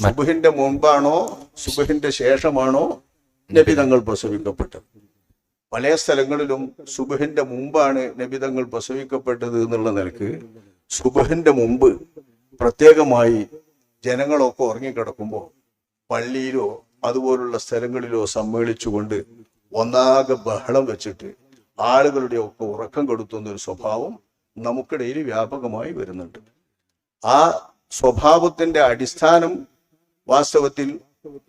സുബഹിന്റെ മുമ്പാണോ സുബുഹിന്റെ ശേഷമാണോ നബി തങ്ങൾ പ്രസവിക്കപ്പെട്ടത്? പല സ്ഥലങ്ങളിലും സുബഹിന്റെ മുമ്പാണ് നബി തങ്ങൾ പ്രസവിക്കപ്പെട്ടത് എന്നുള്ള നിലയ്ക്ക് സുബഹിന്റെ മുമ്പ് പ്രത്യേകമായി ജനങ്ങളൊക്കെ ഉറങ്ങിക്കിടക്കുമ്പോൾ പള്ളിയിലോ അതുപോലുള്ള സ്ഥലങ്ങളിലോ സമ്മേളിച്ചുകൊണ്ട് ഒന്നാകെ ബഹളം വെച്ചിട്ട് ആളുകളുടെ ഒക്കെ ഉറക്കം കെടുത്തുന്ന ഒരു സ്വഭാവം നമുക്കിടയിൽ വ്യാപകമായി വരുന്നുണ്ട്. ആ സ്വഭാവത്തിന്റെ അടിസ്ഥാനം വാസ്തവത്തിൽ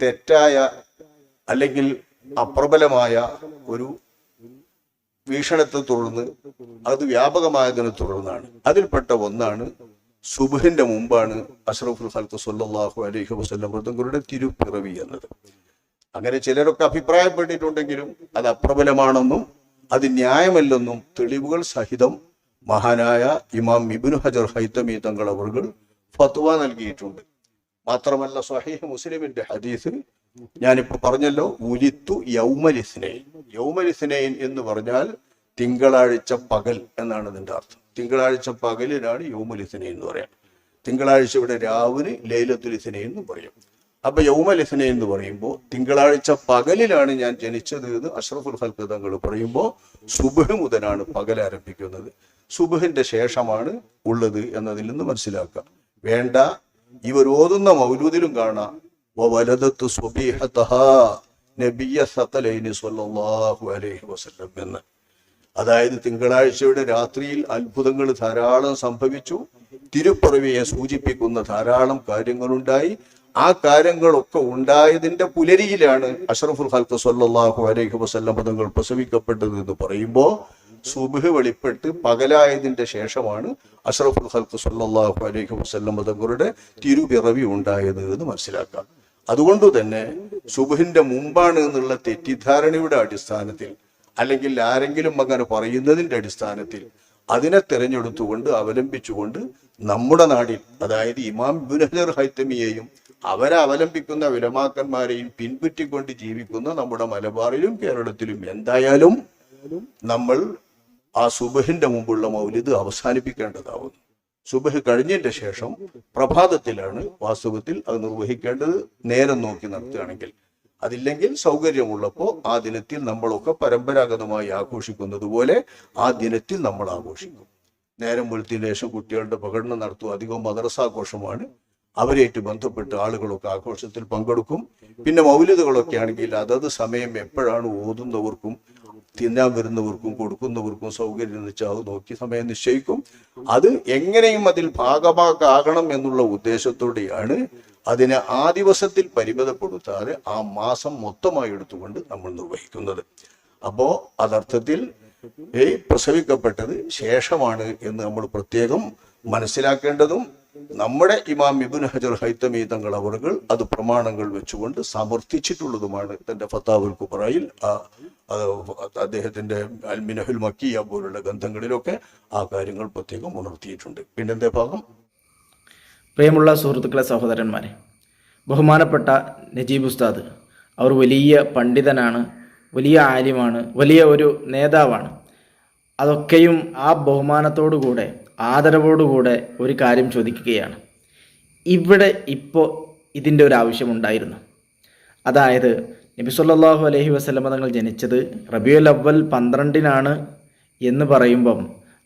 തെറ്റായ അല്ലെങ്കിൽ അപ്രബലമായ ഒരു വീക്ഷണത്തെ തുടർന്ന് അത് വ്യാപകമായതിനെ തുടർന്നാണ്. അതിൽപ്പെട്ട ഒന്നാണ് സുബുഹിന്റെ മുമ്പാണ് അഷ്റഫുൽ ഖൽക്ക് സല്ലാഹു അലൈഹി വസല്ലം മൃതങ്ങളുടെ തിരുപ്പിറവി എന്നത്. അങ്ങനെ ചിലരൊക്കെ അഭിപ്രായപ്പെട്ടിട്ടുണ്ടെങ്കിലും അത് അപ്രബലമാണെന്നും അത് ന്യായമല്ലെന്നും തെളിവുകൾ സഹിതം മഹാനായ ഇമാം ഇബ്നു ഹജർ ഹൈത്തമി തങ്ങൾ അവർ ഫത്വ നൽകിയിട്ടുണ്ട്. മാത്രമല്ല സ്വഹീഹ് മുസ്ലിമിന്റെ ഹദീസ് ഞാനിപ്പോ പറഞ്ഞല്ലോ ഉലിത്തു യൗമലിസ്നൈൻ. യൗമലിസ്നൈൻ എന്ന് പറഞ്ഞാൽ തിങ്കളാഴ്ച പകൽ എന്നാണ് ഇതിന്റെ അർത്ഥം. തിങ്കളാഴ്ച പകലിനാണ് യൗമലിസ്നൈൻ എന്ന് പറയാം. തിങ്കളാഴ്ച ഇവിടെ രാവിന് ലൈലത്തുലിസ്നൈൻ എന്ന് പറയും. അപ്പൊ യൗമലിസ്നൈൻ എന്ന് പറയുമ്പോൾ തിങ്കളാഴ്ച പകലിലാണ് ഞാൻ ജനിച്ചത് എന്ന് അഷ്റഫുൽ ഹൽക്ക് തങ്ങൾ പറയുമ്പോൾ സുബഹ് മുതലാണ് പകൽ ആരംഭിക്കുന്നത്. സുബഹിന്റെ ശേഷമാണ് ഉള്ളത് എന്നതിൽ നിന്ന് മനസ്സിലാക്കാം. വേണ്ട ഇവർ ഓതുന്ന മൗലൂദിലും കാണാം. നബിയ അലൈഹി വസല്ലം എന്ന്. അതായത് തിങ്കളാഴ്ചയുടെ രാത്രിയിൽ അത്ഭുതങ്ങൾ ധാരാളം സംഭവിച്ചു. തിരുപ്പറവിയെ സൂചിപ്പിക്കുന്ന ധാരാളം കാര്യങ്ങളുണ്ടായി. ആ കാര്യങ്ങളൊക്കെ ഉണ്ടായതിന്റെ പുലരിയിലാണ് അഷറഫുൽ ഹൽക്ക് സല്ലല്ലാഹു അലൈഹി വസല്ലം പദങ്ങൾ പ്രസവിക്കപ്പെട്ടത് എന്ന് പറയുമ്പോൾ സുബഹ് വെളിപ്പെട്ട് പകലായതിന്റെ ശേഷമാണ് അഷ്റഫുൽ ഹൽക്ക് സല്ലാഹു അലൈഹി വസല്ലം തങ്ങളുടെ തിരുപിറവി ഉണ്ടായത് എന്ന് മനസ്സിലാക്കാം. അതുകൊണ്ട് തന്നെ സുബഹിന്റെ മുമ്പാണ് എന്നുള്ള തെറ്റിദ്ധാരണയുടെ അടിസ്ഥാനത്തിൽ അല്ലെങ്കിൽ ആരെങ്കിലും അങ്ങനെ പറയുന്നതിന്റെ അടിസ്ഥാനത്തിൽ അതിനെ തിരഞ്ഞെടുത്തുകൊണ്ട് അവലംബിച്ചുകൊണ്ട് നമ്മുടെ നാടിൽ അതായത് ഇമാം ബുനഹർ ഹൈത്തമിയെയും അവരെ അവലംബിക്കുന്ന വിലമാക്കന്മാരെയും പിൻപറ്റിക്കൊണ്ട് ജീവിക്കുന്ന നമ്മുടെ മലബാറിലും കേരളത്തിലും എന്തായാലും നമ്മൾ ആ സുബഹിന്റെ മുമ്പുള്ള മൗലിദ് അവസാനിപ്പിക്കേണ്ടതാവുന്നു. സുബഹ് കഴിഞ്ഞതിന്റെ ശേഷം പ്രഭാതത്തിലാണ് വാസ്തവത്തിൽ അത് നിർവഹിക്കേണ്ടത് നേരം നോക്കി നടത്തുകയാണെങ്കിൽ. അതില്ലെങ്കിൽ സൗകര്യമുള്ളപ്പോൾ ആ ദിനത്തിൽ നമ്മളൊക്കെ പരമ്പരാഗതമായി ആഘോഷിക്കുന്നത് പോലെ ആ ദിനത്തിൽ നമ്മൾ ആഘോഷിക്കും. നേരം വെളുത്തിന് ശേഷം കുട്ടികളുടെ പ്രകടനം നടത്തും അധികം മദ്രസാഘോഷമാണ്. അവരായിട്ട് ബന്ധപ്പെട്ട് ആളുകളൊക്കെ ആഘോഷത്തിൽ പങ്കെടുക്കും. പിന്നെ മൗലികതകളൊക്കെ ആണെങ്കിൽ അതത് സമയം എപ്പോഴാണ് ഓതുന്നവർക്കും തിന്നാൻ വരുന്നവർക്കും കൊടുക്കുന്നവർക്കും സൗകര്യം വെച്ചാൽ നോക്കി സമയം നിശ്ചയിക്കും. അത് എങ്ങനെയും അതിൽ ഭാഗമാകാകണം എന്നുള്ള ഉദ്ദേശത്തോടെയാണ് അതിനെ ആ ദിവസത്തിൽ പരിമിതപ്പെടുത്താതെ ആ മാസം മൊത്തമായി എടുത്തുകൊണ്ട് നമ്മൾ നിർവഹിക്കുന്നത്. അപ്പോ അതർത്ഥത്തിൽ പ്രസവിക്കപ്പെട്ടത് ശേഷമാണ് എന്ന് നമ്മൾ പ്രത്യേകം മനസ്സിലാക്കേണ്ടതും നമ്മുടെ ഇമാം ഇബുൻ ഹജർ ഹൈത്തമി തങ്ങൾ അവർകൾ അത് പ്രമാണങ്ങൾ വെച്ചുകൊണ്ട് സമർത്ഥിച്ചിട്ടുള്ളതുമാണ്. തന്റെ ഫത്താവുൽ കുബറയിൽ അദ്ദേഹത്തിന്റെ അൽമിനഹുൽ മക്കിയ പോലുള്ള ഗ്രന്ഥങ്ങളിലൊക്കെ ആ കാര്യങ്ങൾ പ്രത്യേകം ഉണർത്തിയിട്ടുണ്ട്. പിന്നെന്തേ ഭാഗം? പ്രിയമുള്ള സുഹൃത്തുക്കളെ സഹോദരന്മാരെ ബഹുമാനപ്പെട്ട നജീബ് ഉസ്താദ് അവർ വലിയ പണ്ഡിതനാണ് വലിയ ആര്യമാണ് വലിയ ഒരു നേതാവാണ്. അതൊക്കെയും ആ ബഹുമാനത്തോടുകൂടെ ആദരവോടുകൂടെ ഒരു കാര്യം ചോദിക്കുകയാണ്. ഇവിടെ ഇപ്പോൾ ഇതിന്റെ ഒരു ആവശ്യമുണ്ടായിരുന്നു അതായത് നബി സല്ലാഹു അലഹി വസ്ലമ തങ്ങൾ ജനിച്ചത് റബിയുൽ അവൽ പന്ത്രണ്ടിനാണ് എന്ന് പറയുമ്പം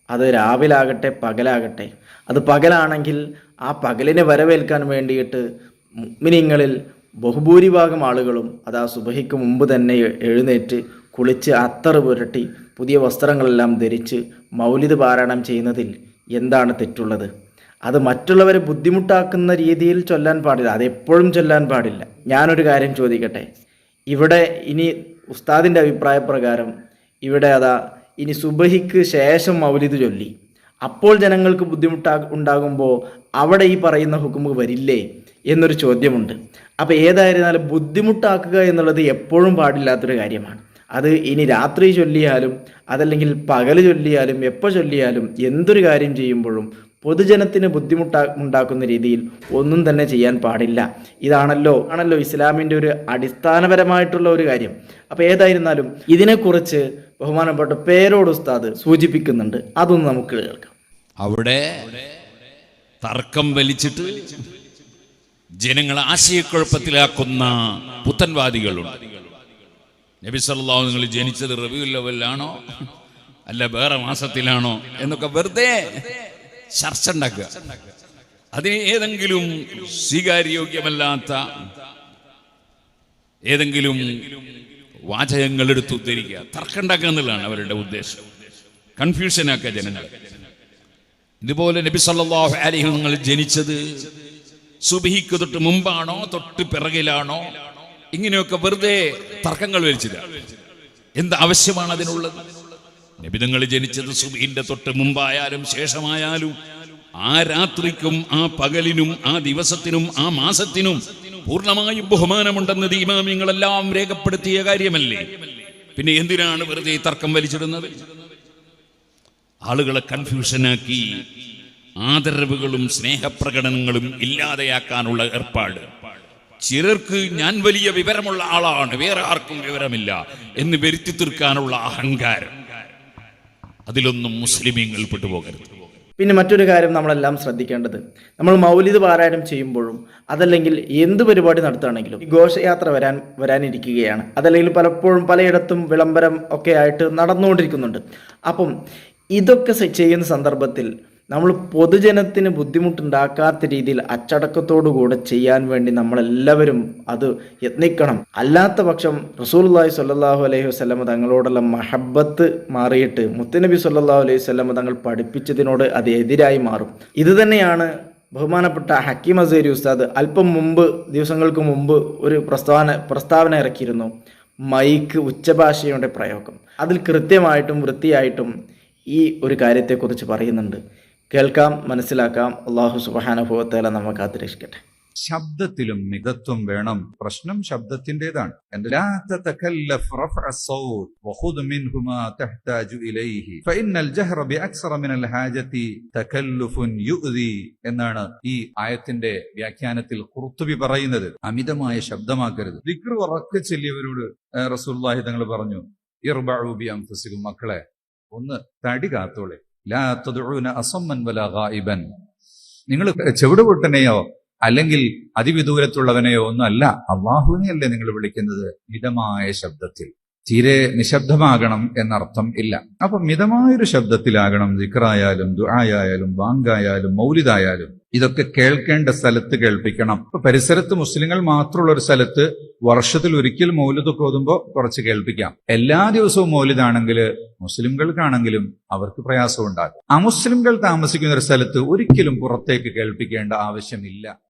അത് രാവിലാകട്ടെ പകലാകട്ടെ. അത് പകലാണെങ്കിൽ ആ പകലിനെ വരവേൽക്കാൻ വേണ്ടിയിട്ട് മിനിങ്ങളിൽ ബഹുഭൂരിഭാഗം ആളുകളും അത് ആ സുബഹിക്ക് മുമ്പ് തന്നെ എഴുന്നേറ്റ് കുളിച്ച് അത്തറ് പുരട്ടി പുതിയ വസ്ത്രങ്ങളെല്ലാം ധരിച്ച് മൗലിത് പാരായണം ചെയ്യുന്നതിൽ എന്താണ് തെറ്റുള്ളത്? അത് മറ്റുള്ളവരെ ബുദ്ധിമുട്ടാക്കുന്ന രീതിയിൽ ചൊല്ലാൻ പാടില്ല. അതെപ്പോഴും ചൊല്ലാൻ പാടില്ല. ഞാനൊരു കാര്യം ചോദിക്കട്ടെ? ഇവിടെ ഇനി ഉസ്താദിന്റെ അഭിപ്രായപ്രകാരം ഇവിടെ അതാ ഇനി സുബഹിക്ക് ശേഷം മൗലിദ് ചൊല്ലി. അപ്പോൾ ജനങ്ങൾക്ക് ബുദ്ധിമുട്ടാ ഉണ്ടാകുമ്പോൾ അവിടെ ഈ പറയുന്ന ഹുക്കുമ് വരില്ലേ എന്നൊരു ചോദ്യമുണ്ട്. അപ്പോൾ ഏതായിരുന്നാലും ബുദ്ധിമുട്ടാക്കുക എന്നുള്ളത് എപ്പോഴും പാടില്ലാത്തൊരു കാര്യമാണ്. അത് ഇനി രാത്രി ചൊല്ലിയാലും അതല്ലെങ്കിൽ പകൽ ചൊല്ലിയാലും എപ്പോൾ ചൊല്ലിയാലും എന്തൊരു കാര്യം ചെയ്യുമ്പോഴും പൊതുജനത്തിന് ബുദ്ധിമുട്ടാ ഉണ്ടാക്കുന്ന രീതിയിൽ ഒന്നും തന്നെ ചെയ്യാൻ പാടില്ല. ഇതാണല്ലോ ആണല്ലോ ഇസ്ലാമിന്റെ ഒരു അടിസ്ഥാനപരമായിട്ടുള്ള ഒരു കാര്യം. അപ്പോൾ ഏതായിരുന്നാലും ഇതിനെക്കുറിച്ച് ബഹുമാനപ്പെട്ട പേരോട് ഉസ്താദ് സൂചിപ്പിക്കുന്നുണ്ട്. അതൊന്ന് നമുക്ക് കേൾക്കാം. അവിടെ തർക്കം വലിച്ചിട്ട് ജനങ്ങളെ ആശയക്കുഴപ്പത്തിലാക്കുന്ന പുത്തൻവാദികളുണ്ട്. നബി സല്ലല്ലാഹു നിങ്ങൾ ജനിച്ചത് റബിയുൽ ലെവലിലാണോ അല്ല വേറെ മാസത്തിലാണോ? എന്നൊക്കെ വെറുതെ ചർച്ച ഉണ്ടാക്കുക. അതിന് ഏതെങ്കിലും സ്വീകാര്യോഗ്യമല്ലാത്ത ഏതെങ്കിലും വാചകങ്ങൾ എടുത്ത് ഉദ്ധരിക്കുക. തർക്കം ഉണ്ടാക്കുക എന്നുള്ളതാണ് അവരുടെ ഉദ്ദേശം. കൺഫ്യൂഷനാക്കുക ജനങ്ങൾ ഇതുപോലെ നബി സല്ലാഹു അലൈഹി നിങ്ങൾ ജനിച്ചത് സുബിഹിക്ക് തൊട്ട് മുമ്പാണോ? തൊട്ട് പിറകിലാണോ? ഇങ്ങനെയൊക്കെ വെറുതെ തർക്കങ്ങൾ വലിച്ചില്ല എന്ത് ആവശ്യമാണ് അതിനുള്ളത്? നബിതങ്ങൾ ജനിച്ചത് സുബീന്റെ തൊട്ട് മുമ്പായാലും ശേഷമായാലും ആ രാത്രിക്കും ആ പകലിനും ആ ദിവസത്തിനും ആ മാസത്തിനും പൂർണമായും ബഹുമാനമുണ്ടെന്നത് ഇമാമിങ്ങളെല്ലാം രേഖപ്പെടുത്തിയ കാര്യമല്ലേ? പിന്നെ എന്തിനാണ് വെറുതെ ഈ തർക്കം വലിച്ചിടുന്നത്? ആളുകളെ കൺഫ്യൂഷനാക്കി ആദരവുകളും സ്നേഹപ്രകടനങ്ങളും ഇല്ലാതെയാക്കാനുള്ള ഏർപ്പാട്. ചിലർക്ക് ഞാൻ വലിയ വിവരമുള്ള ആളാണ് വേറെ ആർക്കും വിവരമില്ല എന്ന് വരുത്തി തീർക്കാനുള്ള അഹങ്കാരം. അതിലൊന്നും മുസ്ലിമീങ്ങൾ പെട്ടുപോകരുത്. പിന്നെ മറ്റൊരു കാര്യം നമ്മളെല്ലാം ശ്രദ്ധിക്കേണ്ടത്. നമ്മൾ മൗലിദ് പാരായണം ചെയ്യുമ്പോഴും അതല്ലെങ്കിൽ എന്ത് പരിപാടി നടത്തുകയാണെങ്കിലും ഈ ഘോഷയാത്ര വരാൻ വരാനിരിക്കുകയാണ്. അതല്ലെങ്കിൽ പലപ്പോഴും പലയിടത്തും വിളംബരം ഒക്കെ ആയിട്ട് നടന്നുകൊണ്ടിരിക്കുന്നുണ്ട്. അപ്പം ഇതൊക്കെ ചെയ്യുന്ന സന്ദർഭത്തിൽ നമ്മൾ പൊതുജനത്തിന് ബുദ്ധിമുട്ടുണ്ടാക്കാത്ത രീതിയിൽ അച്ചടക്കത്തോടുകൂടെ ചെയ്യാൻ വേണ്ടി നമ്മളെല്ലാവരും അത് യത്നിക്കണം. അല്ലാത്ത പക്ഷം റസൂൽല്ലാഹി സ്വല്ലല്ലാഹു അലൈഹി വസ്ലമ തങ്ങളോടുള്ള മഹബത്ത് മാറിയിട്ട് മുത്തനബി സല്ലാഹു അലൈഹി വസ്ലമ തങ്ങൾ പഠിപ്പിച്ചതിനോട് അത് എതിരായി മാറും. ഇത് തന്നെയാണ് ബഹുമാനപ്പെട്ട ഹക്കീം അസേരി ഉസ്താദ് അല്പം മുമ്പ് ദിവസങ്ങൾക്ക് മുമ്പ് ഒരു പ്രസ്താവന പ്രസ്താവന ഇറക്കിയിരുന്നു. മൈക്ക് ഉച്ചഭാഷയുടെ പ്രയോഗം. അതിൽ കൃത്യമായിട്ടും വൃത്തിയായിട്ടും ഈ ഒരു കാര്യത്തെക്കുറിച്ച് പറയുന്നുണ്ട്. കേൾക്കാം മനസ്സിലാക്കാം. അള്ളാഹു സുബാനുഭവത്തേല നമ്മെ കാത്തിരക്ഷിക്കട്ടെ. ശബ്ദത്തിലും മിതത്വം വേണം. പ്രശ്നം ശബ്ദത്തിന്റെതാണ്. എന്നാണ് ഈ ആയത്തിന്റെ വ്യാഖ്യാനത്തിൽ കുറുത്തുവി പറയുന്നത്. അമിതമായ ശബ്ദമാക്കരുത്. വിക്രു ഉറക്കെ ചെല്ലിയവരോട് റസൂല്ലാഹി തങ്ങൾ പറഞ്ഞു ഇർബാബി മക്കളെ ഒന്ന് തടി കാത്തോളെ. ഗായിബൻ. നിങ്ങൾ ചെവിടുപൊട്ടനെയോ അല്ലെങ്കിൽ അതിവിദൂരത്തുള്ളവനെയോ ഒന്നല്ല അള്ളാഹുവിനെയല്ലേ നിങ്ങൾ വിളിക്കുന്നത്? മിതമായ ശബ്ദത്തിൽ. തീരെ നിശബ്ദമാകണം എന്നർത്ഥം ഇല്ല. അപ്പൊ മിതമായൊരു ശബ്ദത്തിലാകണം ദിക്റായാലും ദുആയായാലും ബാങ്കായാലും മൗലിദായാലും ഇതൊക്കെ കേൾക്കേണ്ട സ്ഥലത്ത് കേൾപ്പിക്കണം. ഇപ്പൊ പരിസരത്ത് മുസ്ലിങ്ങൾ മാത്രമുള്ള ഒരു സ്ഥലത്ത് വർഷത്തിൽ ഒരിക്കൽ മൗലിദൊക്കെ ഓതുമ്പോൾ കുറച്ച് കേൾപ്പിക്കാം. എല്ലാ ദിവസവും മൗലിദാണെങ്കിൽ മുസ്ലിംകൾക്കാണെങ്കിലും അവർക്ക് പ്രയാസം ഉണ്ടാകും അമുസ്ലിംകൾ താമസിക്കുന്ന ഒരു സ്ഥലത്ത് ഒരിക്കലും പുറത്തേക്ക് കേൾപ്പിക്കേണ്ട ആവശ്യമില്ല.